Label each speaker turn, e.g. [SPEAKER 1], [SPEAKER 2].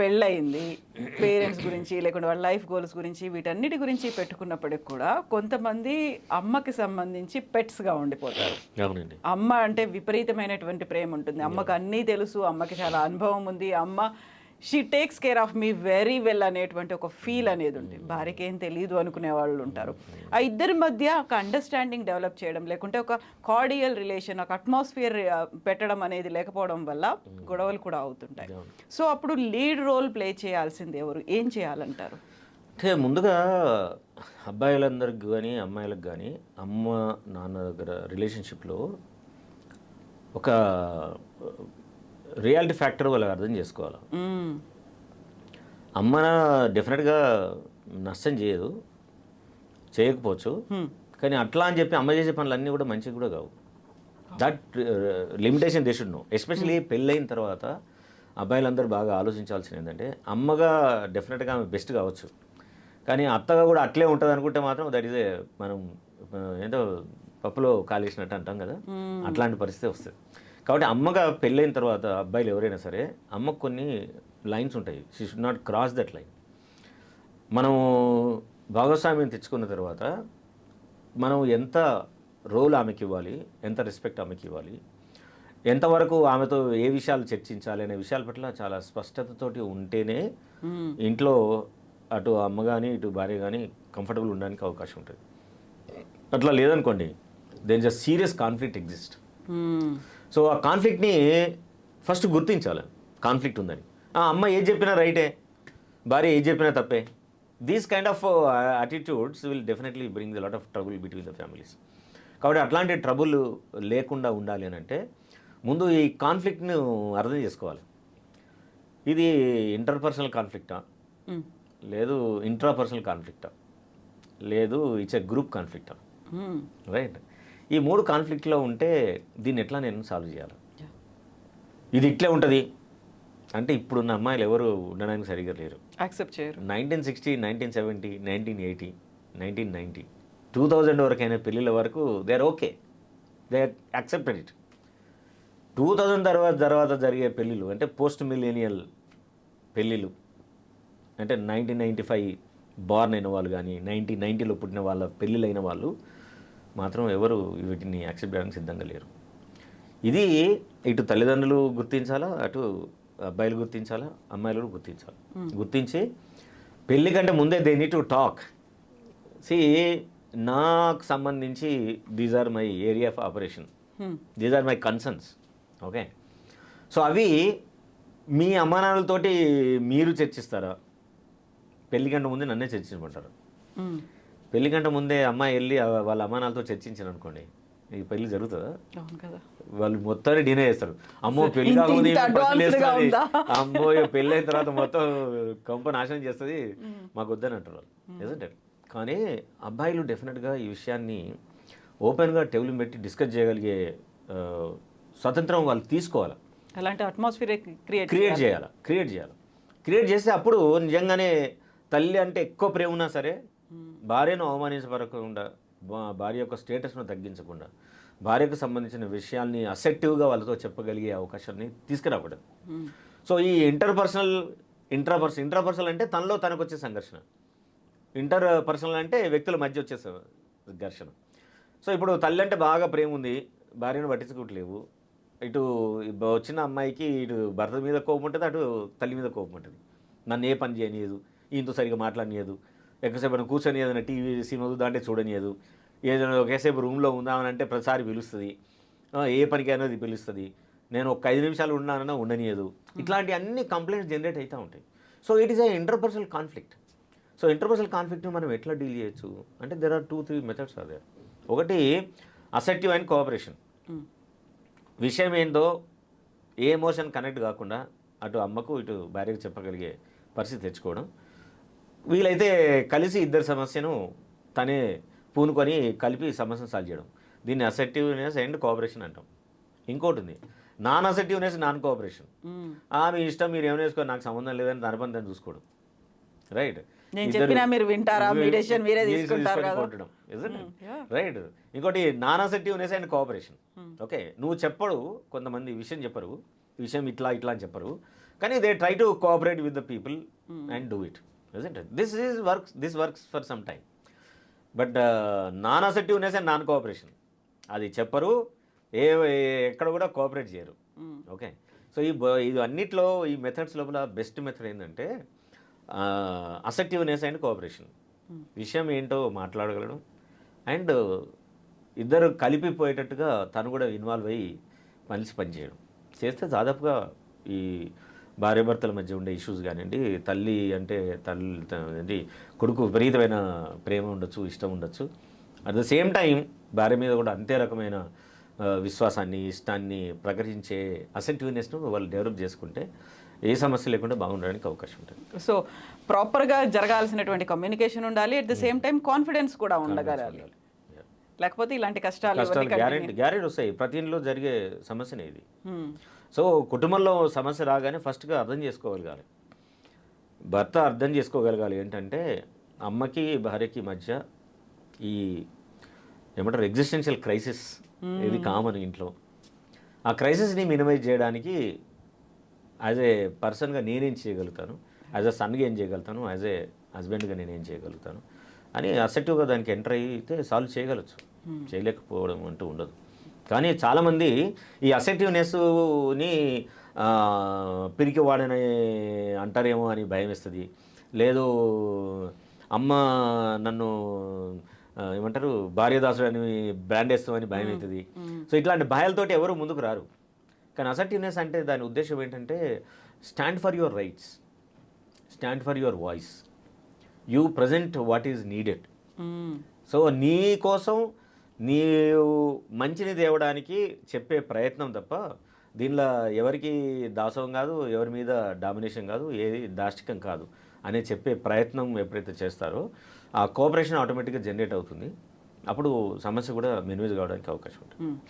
[SPEAKER 1] పెళ్ళయింది. పేరెంట్స్ గురించి లేకుంటే వాళ్ళ లైఫ్ గోల్స్ గురించి వీటన్నిటి గురించి పెట్టుకున్నప్పటికి కూడా కొంతమంది అమ్మకి సంబంధించి పెట్స్గా ఉండిపోతారు. అమ్మ అంటే విపరీతమైనటువంటి ప్రేమ ఉంటుంది. అమ్మకి అన్నీ తెలుసు అమ్మకి చాలా అనుభవం ఉంది. అమ్మ she takes care of me very well అనేటువంటి ఒక ఫీల్ అనేది ఉంది భార్యకి ఏం తెలియదు అనుకునే వాళ్ళు ఉంటారు. ఆ ఇద్దరి మధ్య ఒక అండర్స్టాండింగ్ డెవలప్ చేయడం లేకుంటే ఒక కార్డియల్ రిలేషన్ ఒక అట్మాస్ఫియర్ పెట్టడం అనేది లేకపోవడం వల్ల గొడవలు కూడా అవుతుంటాయి. సో అప్పుడు లీడ్ రోల్ ప్లే చేయాల్సింది ఎవరు? ఏం చేయాలంటారు?
[SPEAKER 2] అంటే ముందుగా అబ్బాయిలందరికి కానీ అమ్మాయిలకు కానీ అమ్మ నాన్న దగ్గర రిలేషన్షిప్లో ఒక రియాలిటీ ఫ్యాక్టర్ వాళ్ళు అర్థం చేసుకోవాలి.
[SPEAKER 1] మ్మ్.
[SPEAKER 2] అమ్మ డెఫినెట్గా నష్టం చేయదు చేయకపోవచ్చు. కానీ అట్లా అని చెప్పి అమ్మ చేసే పనులు అన్నీ కూడా మంచిగా కూడా కావు. That limitation they should know especially పెళ్ళైన తర్వాత అబ్బాయిలందరూ బాగా ఆలోచించాల్సింది ఏంటంటే అమ్మగా డెఫినెట్గా ఆమె బెస్ట్ కావచ్చు. కానీ అత్తగా కూడా అట్లే ఉంటుంది అనుకుంటే మాత్రం దట్ ఈజ్ ఏ మనం ఏంటో పప్పులో కాలేసినట్టు అంటాం కదా. అట్లాంటి పరిస్థితి వస్తుంది. కాబట్టి అమ్మగా పెళ్ళైన తర్వాత అబ్బాయిలు ఎవరైనా సరే అమ్మకు కొన్ని లైన్స్ ఉంటాయి. She should not cross that line మనం భాగస్వామ్యం తెచ్చుకున్న తర్వాత మనం ఎంత రోల్ ఆమెకి ఇవ్వాలి ఎంత రెస్పెక్ట్ ఆమెకి ఇవ్వాలి ఎంతవరకు ఆమెతో ఏ విషయాలు చర్చించాలి అనే విషయాల పట్ల చాలా స్పష్టతతోటి ఉంటేనే ఇంట్లో అటు అమ్మ కానీ ఇటు భార్య కానీ కంఫర్టబుల్ ఉండడానికి అవకాశం ఉంటుంది. అట్లా లేదనుకోండి then just serious conflict exist. So ఆ కాన్ఫ్లిక్ట్ని ఫస్ట్ గుర్తించాలి. కాన్ఫ్లిక్ట్ ఉందని. ఆ అమ్మ ఏది చెప్పినా రైటే. భార్య ఏది చెప్పినా తప్పే. These kind of attitudes will definitely bring the lot of trouble between the families కాబట్టి అట్లాంటి ట్రబుల్ లేకుండా ఉండాలి అని అంటే ముందు ఈ కాన్ఫ్లిక్ట్ను అర్థం చేసుకోవాలి. ఇది ఇంటర్పర్సనల్ కాన్ఫ్లిక్టా. లేదు ఇంట్రాపర్సనల్ కాన్ఫ్లిక్టా లేదు ఇట్స్ ఎ గ్రూప్ కాన్ఫ్లిక్టా. రైట్ ఈ మూడు కాన్ఫ్లిక్ట్లో ఉంటే దీన్ని ఎట్లా నేను సాల్వ్ చేయాలి. ఇది ఇట్లే ఉంటుంది. అంటే ఇప్పుడున్న అమ్మాయిలు ఎవరు ఉండడానికి సరిగ్గా లేరు.
[SPEAKER 1] యాక్సెప్ట్ చేయరు.
[SPEAKER 2] Nineteen sixty nineteen seventy nineteen eighty nineteen ninety two thousand వరకైన పెళ్ళిళ్ళ వరకు they are okay. They accepted it. Two thousand తర్వాత తర్వాత జరిగే పెళ్ళిళ్ళు అంటే పోస్ట్ మిలీనియల్ పెళ్ళిళ్ళు అంటే నైన్టీన్ నైంటీ ఫైవ్ బార్న్ అయిన వాళ్ళు కానీ నైన్టీన్ నైంటీలో పుట్టిన వాళ్ళ పెళ్ళిళ్ళు అయిన వాళ్ళు మాత్రం ఎవరు వీటిని యాక్సెప్ట్ చేయడానికి సిద్ధంగా లేరు. ఇది ఇటు తల్లిదండ్రులు గుర్తించాలా అటు అబ్బాయిలు గుర్తించాలా అమ్మాయిలు కూడా గుర్తించాలి. గుర్తించి పెళ్ళి కంటే ముందే they need to talk see నాకు సంబంధించి these are my area of operation. These are my concerns okay so అవి మీ అమ్మానాన్నలతోటి మీరు చర్చిస్తారా? పెళ్ళి కంటే ముందే నన్నే చర్చించమంటారు?
[SPEAKER 1] మ్మ్.
[SPEAKER 2] పెళ్ళి కంటే ముందే అమ్మాయి వెళ్ళి వాళ్ళ అమ్మానాలతో చర్చించాను అనుకోండి. ఈ పెళ్ళి జరుగుతుందా? వాళ్ళు మొత్తాన్ని డినే చేస్తారు. అమ్మో పెళ్ళి.
[SPEAKER 1] ఉందా?
[SPEAKER 2] అమ్మో పెళ్ళి అయిన తర్వాత మొత్తం కంప నాశనం చేస్తుంది. మాకు వద్దని అంటారు వాళ్ళు. కానీ అబ్బాయిలు డెఫినెట్గా ఈ విషయాన్ని ఓపెన్గా టేబుల్ పెట్టి డిస్కస్ చేయగలిగే స్వతంత్రం వాళ్ళు తీసుకోవాలి?
[SPEAKER 1] అలాంటి అట్మాస్ఫియర్ క్రియేట్
[SPEAKER 2] క్రియేట్ చేయాలి. క్రియేట్ చేయాలి? క్రియేట్ చేస్తే అప్పుడు నిజంగానే తల్లి అంటే ఎక్కువ ప్రేమ ఉన్నా సరే భార్యను అవమానించబడకుండా భార్య యొక్క స్టేటస్ను తగ్గించకుండా భార్యకు సంబంధించిన విషయాల్ని అసెక్టివ్గా వాళ్ళతో చెప్పగలిగే అవకాశాన్ని తీసుకురాకూడదు. సో ఈ ఇంటర్ పర్సనల్ ఇంట్రాపర్సనల్ ఇంట్రాపర్సనల్ అంటే తనలో తనకు వచ్చే సంఘర్షణ. ఇంటర్ పర్సనల్ అంటే వ్యక్తుల మధ్య వచ్చే ఘర్షణ. సో ఇప్పుడు తల్లి అంటే బాగా ప్రేమ ఉంది భార్యను పట్టించుకోవట్లేవు. ఇటు వచ్చిన అమ్మాయికి ఇటు భర్త మీద కోపం ఉంటుంది అటు తల్లి మీద కోపం ఉంటుంది. నన్ను ఏ పని చేయనియదు ఈయనతో సరిగ్గా మాట్లాడనియదు. ఎక్కువసేపు కూర్చొని ఏదైనా టీవీ సినిమా దాంట్లో చూడనియదు ఏదైనా ఒకేసేపు రూమ్లో ఉందామని అంటే ప్రతిసారి పిలుస్తుంది. ఏ పనికైనా అది పిలుస్తుంది. నేను ఒక ఐదు నిమిషాలు ఉన్నానన్నా ఉండనియదు. ఇట్లాంటి అన్ని కంప్లైంట్స్ జనరేట్ అవుతూ ఉంటాయి. So it is a interpersonal conflict so interpersonal కాన్ఫ్లిక్ట్ని మనం ఎట్లా డీల్ చేయొచ్చు? అంటే there are two three methods are there ఒకటి అసెక్టివ్ అండ్ కోఆపరేషన్ విషయం ఏందో ఏ ఎమోషన్ కనెక్ట్ కాకుండా అటు అమ్మకు ఇటు భార్యకు చెప్పగలిగే పరిస్థితి తెచ్చుకోవడం. వీలైతే కలిసి ఇద్దరు సమస్యను తనే పూనుకొని కలిపి సమస్యను సాల్వ్ చేయడం. దీన్ని అసెక్టివ్నెస్ అండ్ కోఆపరేషన్ అంటాం. ఇంకోటి ఉంది నాన్ అసెక్టివ్నెస్ నాన్ కోఆపరేషన్ ఆ మీ ఇష్టం మీరు ఏమైనా వేసుకో నాకు సంబంధం లేదని దాని పని దాన్ని చూసుకోవడం. రైట్
[SPEAKER 1] నేను చెప్పినా మీరు వింటారా? మీ మీరే తీసుకుంటారు.
[SPEAKER 2] రైట్ ఇంకోటి non assertiveness and cooperation okay నువ్వు చెప్పడు కొంతమంది విషయం చెప్పరు విషయం ఇట్లా ఇట్లా అని చెప్పరు. కానీ they try to cooperate with the people and do it it this is works this works for some time but non assertiveness and non cooperation అది చెప్పరు ఏ ఎక్కడ కూడా కోఆపరేట్ చేయరు. ఓకే సో ఈ ఇది అన్నిట్లో ఈ మెథడ్స్ లోపల బెస్ట్ మెథడ్ ఏంటంటే అసెప్టివ్నెస్ అండ్ కోఆపరేషన్ విషయం ఏంటో మాట్లాడగలడం. అండ్ ఇద్దరు కలిపిపోయేటట్టుగా తను కూడా ఇన్వాల్వ్ అయ్యి కలిసి పనిచేయడం. చేస్తే దాదాపుగా ఈ భార్యాభర్తల మధ్య ఉండే ఇష్యూస్ కానివ్వండి తల్లి అంటే తల్లి కొడుకు విపరీతమైన ప్రేమ ఉండొచ్చు ఇష్టం ఉండొచ్చు. అట్ ద సేమ్ టైం భార్య మీద కూడా అంతే రకమైన విశ్వాసాన్ని ఇష్టాన్ని ప్రకటించే అసెంటివ్నెస్ను వాళ్ళు డెవలప్ చేసుకుంటే ఏ సమస్య లేకుండా బాగుండడానికి అవకాశం ఉంటుంది.
[SPEAKER 1] సో ప్రాపర్గా జరగాల్సినటువంటి కమ్యూనికేషన్ ఉండాలి. At the same time confidence కూడా
[SPEAKER 2] Yeah.
[SPEAKER 1] లేకపోతే ఇలాంటి కష్టాలు
[SPEAKER 2] గ్యారెంటీ గ్యారెంటీ వస్తాయి. ప్రతి ఇంట్లో జరిగే సమస్యనే ఇది.
[SPEAKER 1] Hmm.
[SPEAKER 2] సో కుటుంబంలో సమస్య రాగానే ఫస్ట్గా అర్థం చేసుకోగలగాలి. భర్త అర్థం చేసుకోగలగాలి ఏంటంటే అమ్మకి భార్యకి మధ్య ఈ ఏమంటారు ఎగ్జిస్టెన్షియల్ క్రైసిస్ ఇది కామన్ ఇంట్లో. ఆ క్రైసిస్ని మినిమైజ్ చేయడానికి యాజ్ ఏ పర్సన్గా నేనేం చేయగలుగుతాను? యాజ్ అ సన్గా ఏం చేయగలుగుతాను? యాజ్ ఏ హస్బెండ్గా నేనేం చేయగలుగుతాను? అని అసెప్టివ్గా దానికి ఎంటర్ అయితే సాల్వ్ చేయగలచ్చు. చేయలేకపోవడం అంటూ ఉండదు. కానీ చాలామంది ఈ అసెప్టివ్నెస్ని పిరికి వాడని అంటారేమో అని భయం వేస్తుంది లేదు అమ్మ నన్ను ఏమంటారు భార్యదాసుడు అని బ్రాండ్ వేస్తామని భయం అవుతుంది సో ఇట్లాంటి భయాలతోటి ఎవరు ముందుకు రారు. కానీ అసర్టివ్నెస్ అంటే దాని ఉద్దేశం ఏంటంటే stand for your rights stand for your voice you present what is needed. So నీ కోసం నీవు మంచిని తేవడానికి చెప్పే ప్రయత్నం తప్ప దీనిలో ఎవరికి దాసవం కాదు ఎవరి మీద డామినేషన్ కాదు ఏది దాష్టికం కాదు అనే చెప్పే ప్రయత్నం ఎప్పుడైతే చేస్తారో ఆ కోఆపరేషన్ ఆటోమేటిక్గా జనరేట్ అవుతుంది. అప్పుడు సమస్య కూడా మినిమైజ్ కావడానికి అవకాశం ఉంటుంది.